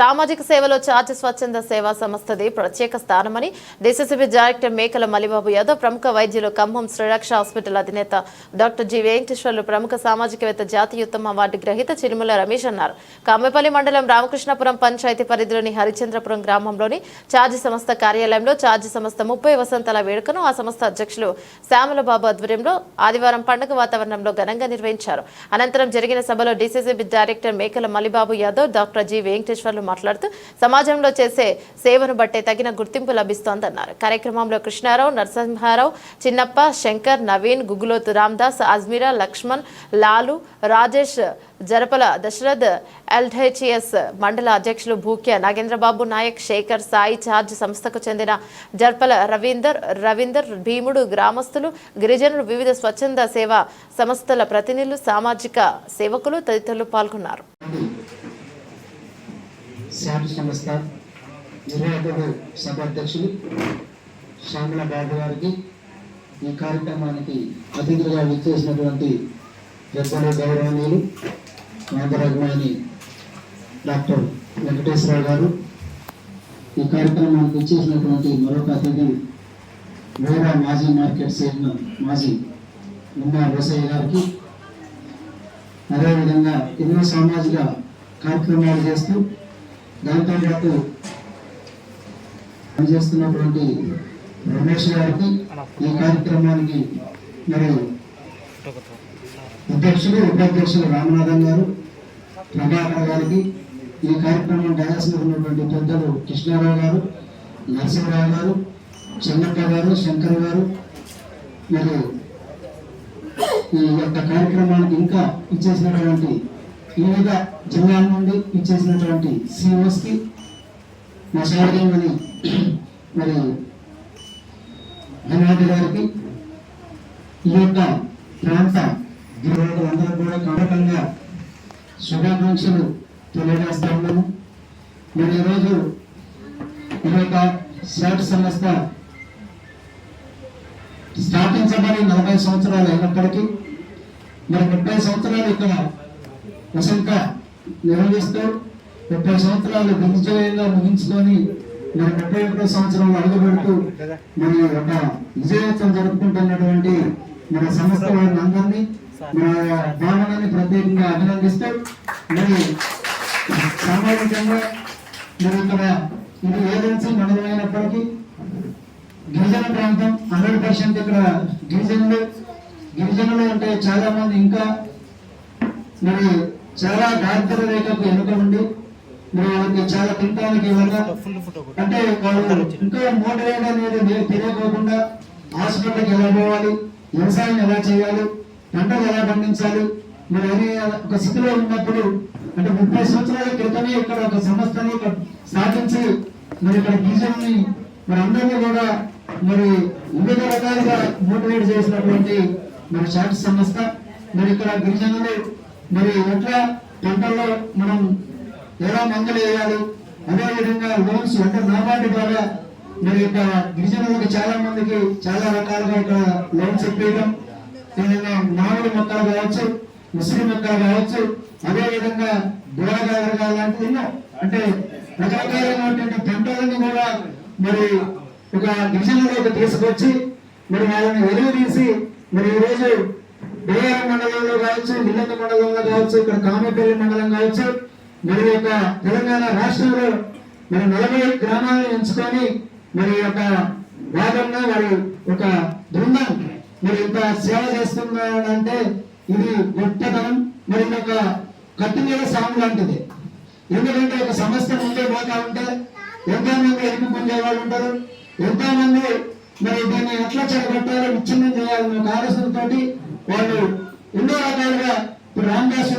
సామాజిక సేవలో చార్జ్ స్వచ్ఛంద సేవా సంస్థది ప్రత్యేక స్థానమని డిసిసిబి డైరెక్టర్ మేకల మలిబాబు యాదవ్ ప్రముఖ వైద్యులు ఖమ్మం శ్రీరక్ష హాస్పిటల్ అధినేత డాక్టర్ జి వెంకటేశ్వర్లు ప్రముఖ సామాజికవేత్త జాతీయ ఉత్తమ అవార్డు గ్రహీత చిరుమల రమేష్ అన్నారు. కమ్మపల్లి మండలం రామకృష్ణపురం పంచాయతీ పరిధిలోని హరిచంద్రపురం గ్రామంలోని చార్జ్ సంస్థ కార్యాలయంలో చార్జ్ సంస్థ ముప్పై వసంతాల వేడుకను ఆ సంస్థ అధ్యక్షులు శ్యామలబాబు ఆధ్వర్యంలో ఆదివారం పండుగ వాతావరణంలో ఘనంగా నిర్వహించారు. అనంతరం జరిగిన సభలో DCCB director Mekala Malibabu Yadav doctor G Venkateswarlu మాట్లాడుతూ సమాజంలో చేసే సేవను బట్టే తగిన గుర్తింపు లభిస్తోందన్నారు. కార్యక్రమంలో కృష్ణారావు నరసింహారావు చిన్నప్ప శంకర్ నవీన్ గుగులోతు రామ్దాస్ అజ్మీరా లక్ష్మణ్ లాలు రాజేష్ జరపల దశరథ్ ఎల్హెచ్ఎస్ మండల అధ్యక్షులు భూక్య నాగేంద్రబాబు నాయక్ శేఖర్ సాయి చార్జ్ సంస్థకు చెందిన జర్పల రవీందర్ రవీందర్ భీముడు గ్రామస్తులు గిరిజనులు వివిధ స్వచ్ఛంద సేవా సంస్థల ప్రతినిధులు సామాజిక సేవకులు తదితరులు పాల్గొన్నారు. శాంతి సంస్థ నిర్వాహకుడు సభాధ్యక్షులు శ్యామల బాబు గారికి ఈ కార్యక్రమానికి అతిథులుగా విచ్చేసినటువంటి పెద్దలు గౌరవనీయులు నాగరజ్ఞాని డాక్టర్ వెంకటేశ్వరరావు గారు. ఈ కార్యక్రమానికి విచ్చేసినటువంటి మరొక అతిథి వేరా మాజీ మార్కెట్ చైర్మన్ మాజీ నిమ్మా రోసయ్య గారికి. అదేవిధంగా ఎన్నో సామాజిక కార్యక్రమాలు చేస్తూ దాంతో పాటు పనిచేస్తున్నటువంటి రమేష్ గారికి ఈ కార్యక్రమానికి మరి అధ్యక్షుడు ఉపాధ్యక్షులు రామనాథన్ గారు ప్రభాకర్ గారికి ఈ కార్యక్రమం డయాస్లో ఉన్నటువంటి పెద్దలు కృష్ణారావు గారు నరసింహరావు గారు చెన్నప్ప గారు శంకర్ గారు. మరి ఈ యొక్క కార్యక్రమానికి ఇంకా ఇచ్చేసినటువంటి వివిధ జిల్లాల నుండి ఇచ్చేసినటువంటి సిఓస్కి మా సోదరిమణి మరి ధన్యవాద గారికి. ఈ యొక్క ప్రాంత గిరిజనులందరూ కూడా కమకంగా శుభాకాంక్షలు తెలియజేస్తా ఉన్నాము మరి ఈరోజు ఈ యొక్క శాట్ సంస్థ స్థాపించబడి నలభై సంవత్సరాలు అయినప్పటికీ మరి ముప్పై సంవత్సరాలు ఇక్కడ వసంత నిర్వహిస్తూ ముప్పై సంవత్సరాలు దిగ్విజయంగా ముగించుకొని మరి ముప్పై ఒకటో సంవత్సరంలో అడుగుపెడుతూ మరి ఒక విజయోత్సవం జరుపుకుంటున్నటువంటి మన సంస్థ వారిని అందరినీ మన భావనని ప్రత్యేకంగా అభినందిస్తూ మరి సామాజికంగా మరి ఇక్కడ ఇది ఏజెన్సీ మండలమైనప్పటికీ గిరిజన ప్రాంతం హండ్రెడ్ పర్సెంట్ ఇక్కడ గిరిజనులు గిరిజనులు అంటే చాలా మంది ఇంకా మరి చాలా దారిద్ర రేఖకు వెనుక ఉండి మరి వాళ్ళకి చాలా తింటానికి ఇవ్వగా అంటే వాళ్ళు ఇంకా మోటరేట్ అనేది మీరు తెలియకోకుండా హాస్పిటల్కి ఎలా పోవాలి వ్యవసాయం ఎలా చేయాలి పంటలు ఎలా పండించాలి మరి అనే ఒక స్థితిలో ఉన్నప్పుడు అంటే ముప్పై సంవత్సరాల క్రితమే ఇక్కడ ఒక సంస్థని స్థాపించి మరి ఇక్కడ గిరిజనుల్ని మరి అందరినీ కూడా మరి వివిధ రకాలుగా మోటివేట్ చేసినటువంటి మరి శాఖ సంస్థ. మరి ఇక్కడ గిరిజనులు మరి ఎట్లా పంటల్లో మనం ఎలా మందులు వేయాలి? అదేవిధంగా లోన్స్ అంటే నాబార్డు ద్వారా మరి ఇక్కడ గిరిజనులకు చాలా మందికి చాలా రకాలుగా ఇక్కడ లోన్స్ ఇప్పించడం ఏదైనా మామిడి మొక్కలు కావచ్చు ఉసిరి మొక్కలు కావచ్చు అదేవిధంగా బుడగాయలు లాంటివి ఎన్నో. అంటే రకరకాలైనటువంటి పంటలను కూడా మరి ఒక గిరిజనులకు తీసుకొచ్చి మరి వాళ్ళని వెలుగు తీసి మరి ఈరోజు రోజు మండలంలో కావచ్చు ఇల్లంద మండలంలో కావచ్చు ఇక్కడ కామపల్లి మండలం కావచ్చు మరి యొక్క తెలంగాణ రాష్ట్రంలో మరి నలభై గ్రామాలను ఎంచుకొని మరి యొక్క భాగంగా మరి ఒక బృందం. మరి ఇంత సేవ చేస్తున్నాడంటే ఇది గొప్పతనం. మరి ఒక కత్తి మీద సాము లాంటిది. ఎందుకంటే ఒక సంస్థ ముందే పోతా ఉంటే ఎంతో మంది ఎన్నుకునే వాళ్ళు ఉంటారు. ఎంతో మంది మరి దీన్ని ఎట్లా చెడగొట్టాలో విచ్ఛిన్నం చేయాలని ఒక ఆలోచనతోటి వాళ్ళు ఎన్నో రకాలుగా ఇప్పుడు రామదాస్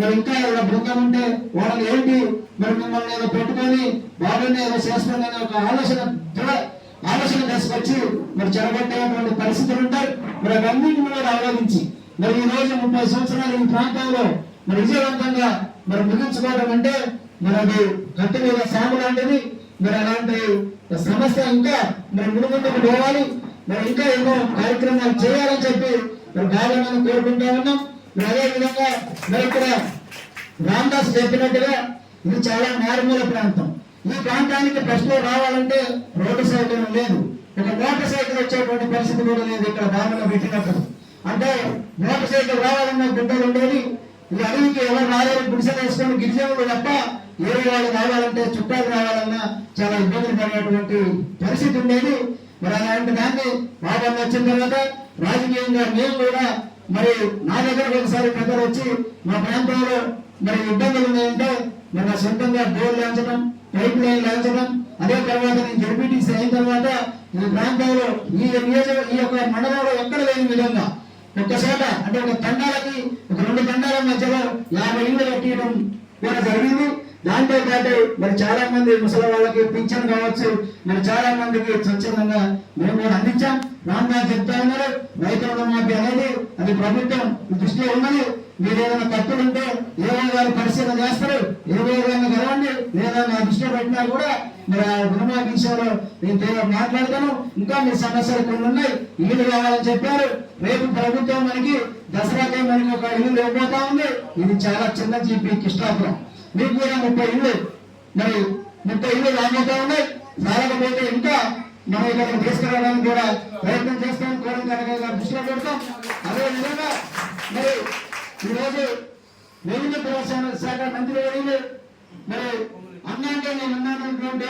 మరి ఇంకా ఇలా బృందం ఉంటే వాళ్ళని ఏంటి మరి మిమ్మల్ని ఏదో పెట్టుకొని వాళ్ళని ఏదో చేస్తుందనే ఒక ఆలోచన ఆలోచన తీసుకొచ్చి మరి చెడగొట్టేటువంటి పరిస్థితులు ఉంటాయి. మరి అవన్నింటి మీద ఆలోచించి మరి ఈ రోజు ముప్పై సంవత్సరాలు ఈ ప్రాంతంలో మరి విజయవంతంగా మరి ముగించుకోవడం అంటే మరి అది గట్టి మీద సాగు లాంటిది. మరి అలాంటి సమస్య ఇంకా మరి ముందు ముందుకు పోవాలి. మరి ఇంకా ఎన్నో కార్యక్రమాలు చేయాలని చెప్పి మరి బాగా మనం కోరుకుంటా ఉన్నాం. మరి అదే విధంగా మరి ఇక్కడ రామదాస్ చెప్పినట్టుగా ఇది చాలా మారుమూల ప్రాంతం. ఈ ప్రాంతానికి ప్రశ్నలు రావాలంటే రోడ్డు సౌకర్యం లేదు. ఒక మోటార్ సైకిల్ వచ్చేటువంటి పరిస్థితి కూడా లేదు ఇక్కడ బాగా పెట్టినప్పుడు. అంటే మోటార్ సైకిల్ రావాలన్న గుడ్డలు ఉండేది ఈ అడవికి ఎవరు రాలేరు గుడిసెలు వేసుకొని గిరిజనులు తప్ప వేరే వాళ్ళు రావాలంటే చుట్టాలు రావాలన్నా చాలా ఇబ్బందులు పడినటువంటి పరిస్థితి ఉండేది. మరి అలాంటి దాన్ని బాగా వచ్చిన తర్వాత రాజకీయంగా మేము కూడా మరి నా దగ్గరకు ఒకసారి పెద్దలు వచ్చి మా ప్రాంతంలో మరి ఇబ్బందులు ఉన్నాయంటే మరి నా సొంతంగా బోర్లు లాంచడం పైప్ లైన్ లాంచడం అదే తర్వాత నేను జడ్పీటీసీ అయిన తర్వాత ఈ ప్రాంతంలో ఈ నియోజక ఈ యొక్క మండలంలో ఎక్కడ లేని విధంగా ఒక్కసాట అంటే ఒక తండాలకి ఒక రెండు తండాల మధ్యలో యాభై ఇళ్ళు కట్టియడం కూడా జరిగింది. దాంతో పాటు మరి చాలా మంది ముసలి వాళ్ళకి పింఛన్ కావచ్చు మరి చాలా మందికి స్వచ్ఛందంగా మేము కూడా అందించాం. రామ్దాస్ చెప్తా ఉన్నారు రైతు రుణమాఫీ అనేది అది ప్రభుత్వం దృష్టిలో ఉన్నది. మీరు ఏదైనా తప్పులు ఉంటే ఏవో గారు పరిశీలన చేస్తారు ఏవో గారిని కలవండి లేదా నా దృష్టిలో పెట్టినా కూడా మరి ఆ రుణమాఫీ విషయంలో నేను తీవ్ర మాట్లాడతాను. ఇంకా మీ సమస్యలు కొన్ని ఉన్నాయి ఇల్లు కావాలని చెప్పారు. రేపు ప్రభుత్వం మనకి దసరాకే మనకి ఒక ఇల్లు లేకపోతా ఉంది. ఇది చాలా చిన్న జీపీ కిష్టాపురం మీకు కూడా ముప్పై ఇళ్ళు. మరి ముప్పై ఇళ్ళు రాబోతా ఉన్నాయి. సాగకపోతే ఇంకా మనం ఇక్కడ తీసుకురావడానికి కూడా ప్రయత్నం చేస్తాం. కోరం కనుక దృష్టిలో పెడతాం. అదే విధంగా మరి ఈరోజు రెవెన్యూ ప్రవేశాల శాఖ మంత్రి వర్యులు మరి అన్నాంటే నేను అన్నానటువంటి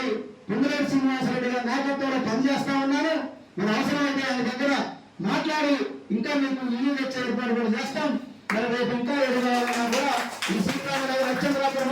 పొంగులేటి శ్రీనివాసరెడ్డి గారి నాయకత్వంలో పనిచేస్తా ఉన్నాను మరి అవసరమైతే ఆయన దగ్గర మాట్లాడి ఇంకా మీకు ఇల్లు తెచ్చే ఏర్పాటు కూడా చేస్తాం. మరి రేపు ఇంకా ఎదురవాలన్నా కూడా ఈ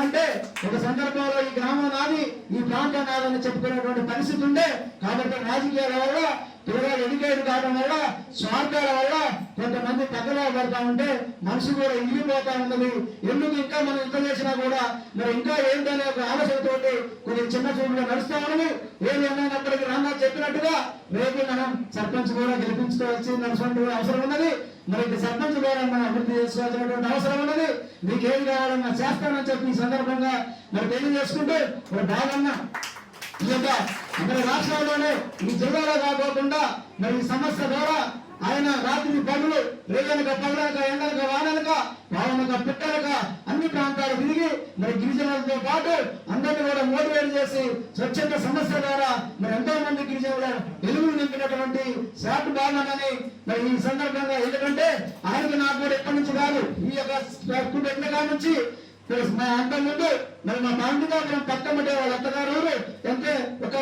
అంటే ఒక సందర్భంలో ఈ గ్రామం నాది ఈ ప్రాంతం నాదని చెప్పుకునేటువంటి పరిస్థితి ఉండే. కాబట్టి రాజకీయాల వల్ల పిల్లలు ఎడ్యుకేట్ కావడం వల్ల స్వార్థాల వల్ల కొంతమంది పక్కలో పడతా ఉంటే మనసు కూడా ఇరిగిపోతా ఉన్నది. ఎందుకు ఇంకా మనం ఇంత చేసినా కూడా మరి ఇంకా ఏంటనే ఒక ఆలోచనతోటి కొన్ని చిన్న చూపులు నడుస్తా ఉన్నది. ఏది ఏమైనప్పటికీ రామ్నాథ్ చెప్పినట్టుగా రేపు మనం సర్పంచ్ కూడా గెలిపించుకోవాల్సిన అవసరం ఉన్నది. మరి ఇది సర్పంచ్ ద్వారా మనం అభివృద్ధి చేసుకోవాల్సినటువంటి అవసరం ఉన్నది. మీకు ఏం కావాలన్నా చేస్తానని చెప్పి ఈ సందర్భంగా మరి తెలియజేసుకుంటూ ఒక బాగన్న ఈ యొక్క మన రాష్ట్రంలోనే ఈ జిల్లాలో కాకోకుండా మరి ఈ సమస్య ద్వారా ఆయన రాత్రి పనులు రేగనక పగలక ఎండలక వానలక పావనక పిట్టలక అన్ని ప్రాంతాలు తిరిగి మరి గిరిజనులతో పాటు అందరినీ కూడా మోటివేట్ చేసి స్వచ్ఛంద సమస్య ద్వారా మరి ఎంతో మంది గిరిజనుల వెలుగులు నింపినటువంటి శాట్ బాగున్నానని మరి ఈ సందర్భంగా ఎందుకంటే ఆయనకి నాకు కూడా ఎప్పటి నుంచి కాదు ఈ యొక్క పెట్టిన కాడ నుంచి మా అంత ముందు మరి మా పాండుగా పక్కమ్మటే వాళ్ళ అత్తగారు అంటే ఒక